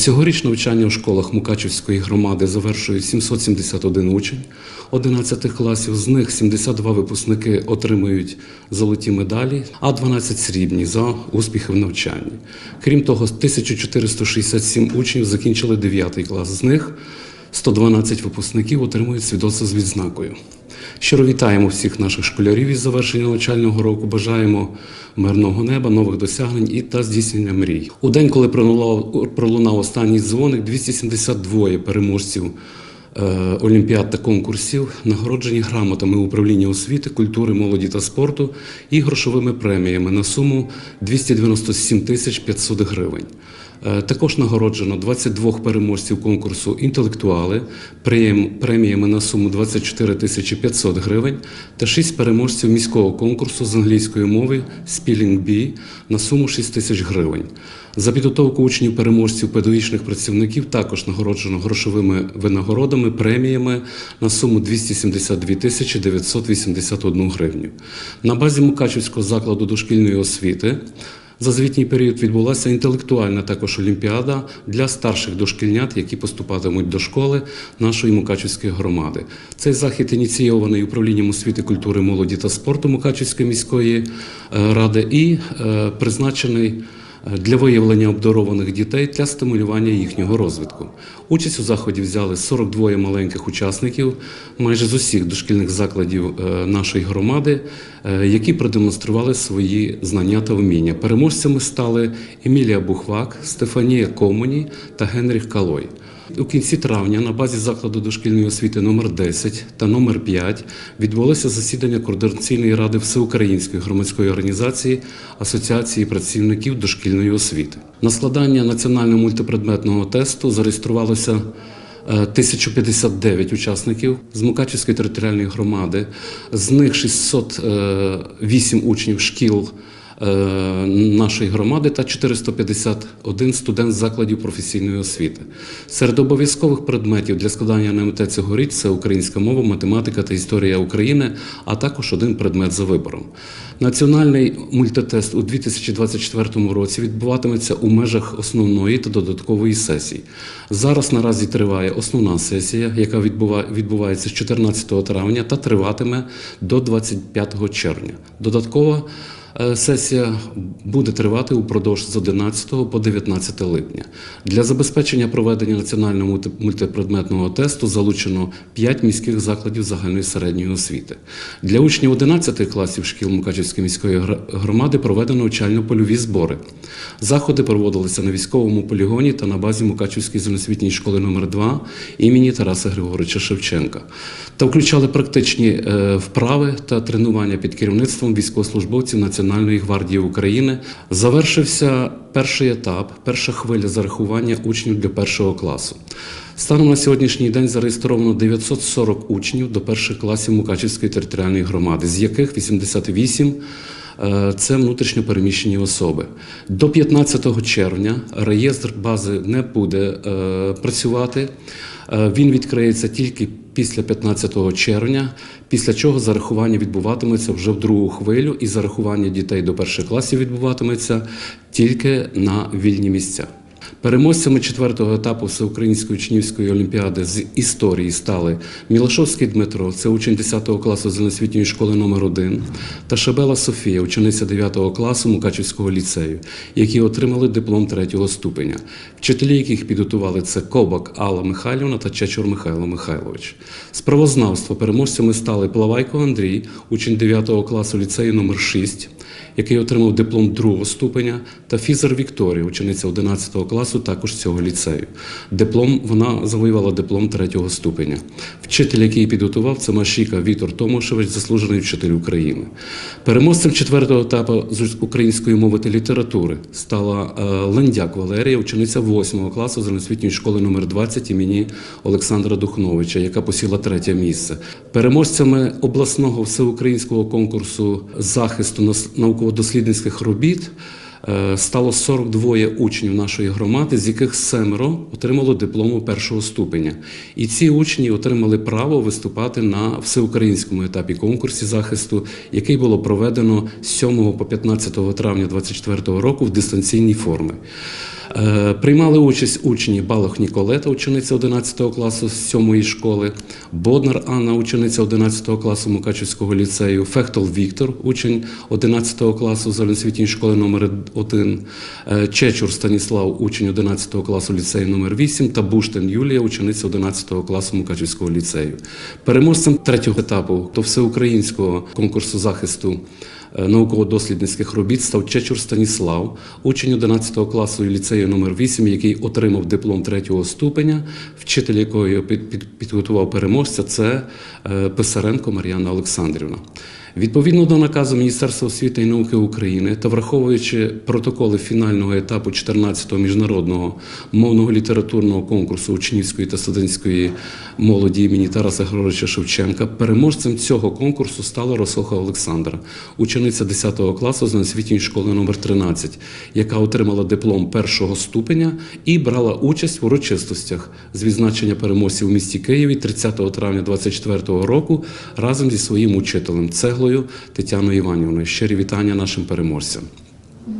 Цьогоріч навчання у школах Мукачівської громади завершують 771 учень 11 класів. З них 72 випускники отримують золоті медалі, а 12 срібні за успіхи в навчанні. Крім того, 1467 учнів закінчили 9 клас. З них 112 випускників отримують свідоцтво з відзнакою. Щиро вітаємо всіх наших школярів із завершення навчального року. Бажаємо мирного неба, нових досягнень і та здійснення мрій. У день, коли пролунав, останній дзвоник, 272 переможців е, олімпіад та конкурсів нагороджені грамотами управління освіти, культури, молоді та спорту і грошовими преміями на суму 297 тисяч 500 гривень. Е, Також нагороджено 22 переможців конкурсу інтелектуали преміями на суму 24 тисячі 500 гривень та 6 переможців міського конкурсу з англійської мови Spelling Bee на суму 6 тисяч гривень. За підготовку учнів переможців педагогічних працівників також нагороджено грошовими винагородами, преміями на суму 272 тисячі 981 гривню. На базі Мукачівського закладу дошкільної освіти за звітній період відбулася інтелектуальна також олімпіада для старших дошкільнят, які поступатимуть до школи нашої Мукачівської громади. Цей захід ініційований управлінням освіти, культури, молоді та спорту Мукачівської міської е, ради і е, призначений для виявлення обдарованих дітей для стимулювання їхнього розвитку. Участь у заході взяли 42 маленьких учасників майже з усіх дошкільних закладів е, нашої громади, е, які продемонстрували свої знання та вміння. Переможцями стали Емілія Бухвак, Стефанія Комуні та Генріх Калой. У кінці травня на базі закладу дошкільної освіти номер 10 та номер 5 відбулося засідання координаційної ради Всеукраїнської громадської організації Асоціації працівників дошкільної освіти. На складання національного мультипредметного тесту зареєструвалося е, 1059 учасників з Мукачівської територіальної громади, з них 608 учнів шкіл е, нашої громади та 451 студент закладів професійної освіти. Серед обов'язкових предметів для складання НМТ цьогоріч це українська мова, математика та історія України, а також один предмет за вибором. Національний мультитест у 2024 році відбуватиметься у межах основної та додаткової сесії. Зараз наразі триває основна сесія, яка відбувається з 14 травня та триватиме до 25 червня. Додаткова Е, Сесія буде тривати упродовж з 11 по 19 липня. Для забезпечення проведення національного мультипредметного тесту залучено 5 міських закладів загальної середньої освіти. Для учнів 11 класів шкіл Мукачівської міської громади проведено навчально-польові збори. Заходи проводилися на військовому полігоні та на базі Мукачівської загальноосвітньої школи номер 2 імені Тараса Григоровича Шевченка та включали практичні е, вправи та тренування під керівництвом військовослужбовців Національної гвардії України. Завершився перший етап, перша хвиля зарахування учнів для першого класу. Станом на сьогоднішній день зареєстровано 940 учнів до перших класів Мукачівської територіальної громади, з яких 88 Е, це внутрішньо переміщені особи. До 15 червня реєстр бази не буде е, працювати. Е, Він відкриється тільки після 15 червня, після чого зарахування відбуватиметься вже в другу хвилю, і зарахування дітей до перших класів відбуватиметься тільки на вільні місця. Переможцями четвертого етапу Всеукраїнської учнівської олімпіади з історії стали Мілашовський Дмитро, це учень 10 класу загальноосвітньої школи номер 1 та Шабела Софія, учениця 9 класу Мукачівського ліцею, які отримали диплом третього ступеня. Вчителі, яких підготували, це Кобак Алла Михайлівна та Чечур Михайло Михайлович. З правознавства переможцями стали Плавайко Андрій, учень 9 класу ліцею номер 6 який отримав диплом другого ступеня, та Фізер Вікторія, учениця 11 класу також цього ліцею. Диплом вона завоювала диплом третього ступеня. Вчитель, який підготував, це Машіка Вітор Томошевич, заслужений вчитель України. Переможцем четвертого етапу з української мови та літератури стала е, Лендяк Валерія, учениця 8 класу загальноосвітньої школи номер 20 імені Олександра Духновича, яка посіла третє місце. Переможцями обласного всеукраїнського конкурсу захисту науково-дослідницьких робіт е, стало 42 учнів нашої громади, з яких семеро отримало диплому першого ступеня. І ці учні отримали право виступати на всеукраїнському етапі конкурсі захисту, який було проведено з 7 по 15 травня 2024 року в дистанційній формі. Е, Приймали участь учні Балох Ніколета, учениця 11 класу з 7 школи, Боднар Анна, учениця 11 класу Мукачівського ліцею, Фехтол Віктор, учень 11 класу загальноосвітньої школи номер 1, Чечур Станіслав, учень 11 класу ліцею номер 8 та Буштин Юлія, учениця 11 класу Мукачівського ліцею. Переможцем третього етапу до всеукраїнського конкурсу захисту е, науково-дослідницьких робіт став Чечур Станіслав, учень 11 класу ліцею номер 8 який отримав диплом третього ступеня, вчитель якого підготував переможця, це е, Писаренко Мар'яна Олександрівна. Відповідно до наказу Міністерства освіти і науки України та враховуючи протоколи фінального етапу 14-го міжнародного мовного літературного конкурсу учнівської та студентської молоді імені Тараса Григоровича Шевченка, переможцем цього конкурсу стала Росоха Олександра, учениця 10 класу з освітньої школи номер 13, яка отримала диплом першого ступеня і брала участь в урочистостях з відзначення переможців у місті Києві 30 травня 24 року разом зі своїм учителем Цеглою Тетяною Іванівною. Щирі вітання нашим переможцям.